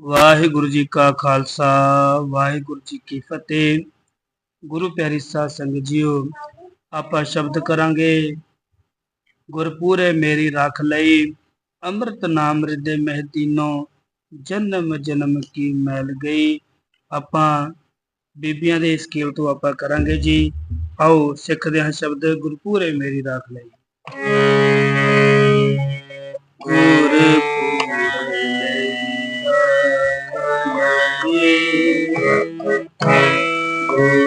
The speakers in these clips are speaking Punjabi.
ਵਾਹਿਗੁਰੂ ਜੀ ਕਾ ਖਾਲਸਾ, ਵਾਹਿਗੁਰੂ ਜੀ ਕੀ ਫਤਿਹ। ਗੁਰੂ ਪਿਆਰੀ ਸਾਧ ਸੰਗਤ ਜੀਓ, ਆਪਾਂ ਸ਼ਬਦ ਕਰਾਂਗੇ, ਗੁਰਪੂਰੇ ਮੇਰੀ ਰੱਖ ਲਈ, ਅੰਮ੍ਰਿਤ ਨਾਮ ਹਿਰਦੇ ਮਹਿਦੀਨੋ ਜਨਮ ਜਨਮ ਕੀ ਮੈਲ ਗਈ। ਆਪਾਂ ਬੀਬੀਆਂ ਦੇ ਸਕੇਲ ਤੋਂ ਆਪਾਂ ਕਰਾਂਗੇ ਜੀ। ਆਓ, ਸਿੱਖਦੇ ਹਾਂ ਸ਼ਬਦ, ਗੁਰਪੂਰੇ ਮੇਰੀ ਰੱਖ ਲਈ। ਅੰਮ੍ਰਿਤ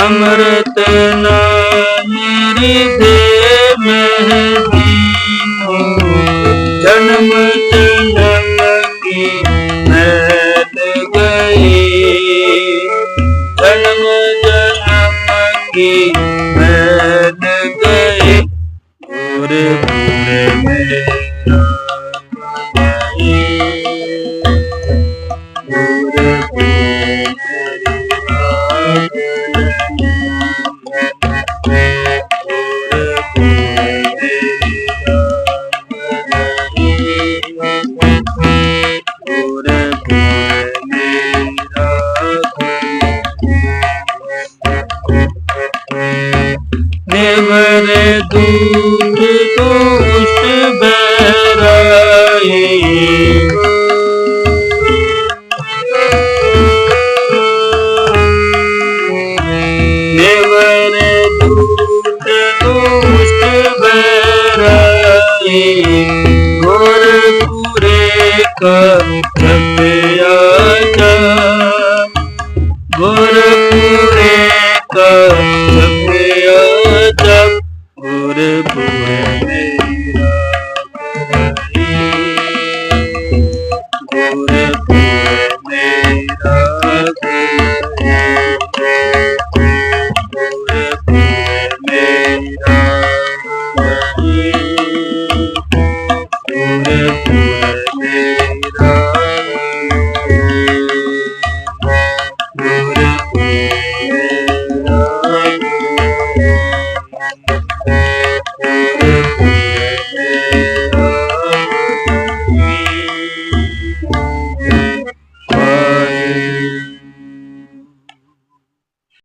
ਅੰਮ੍ਰਿਤ ਨਾਮ ਰਿਦੇ ਮਹਦੀਨੋ ਜਨਮ ਜਨਮ ਕੀ ਮੈਲ ਗਈ। ਜਨਮ ਜਨਮ ਕੀ ਮੈਲ ਗਈ। ਗੁਰ ਪੂਰੇ ਮੇਰਾ ਦੇਵਰ ਦੂਤ ਦੁਸ਼ਟ ਬਰਾਈ। ਦੇਵਰ ਦੂਤ ਦੁਸ਼ਟ ਬਰਾਈ ਗੁਰ ਪੂਰੇ ਕਰ ਜਪਿਆ ਗੁਰ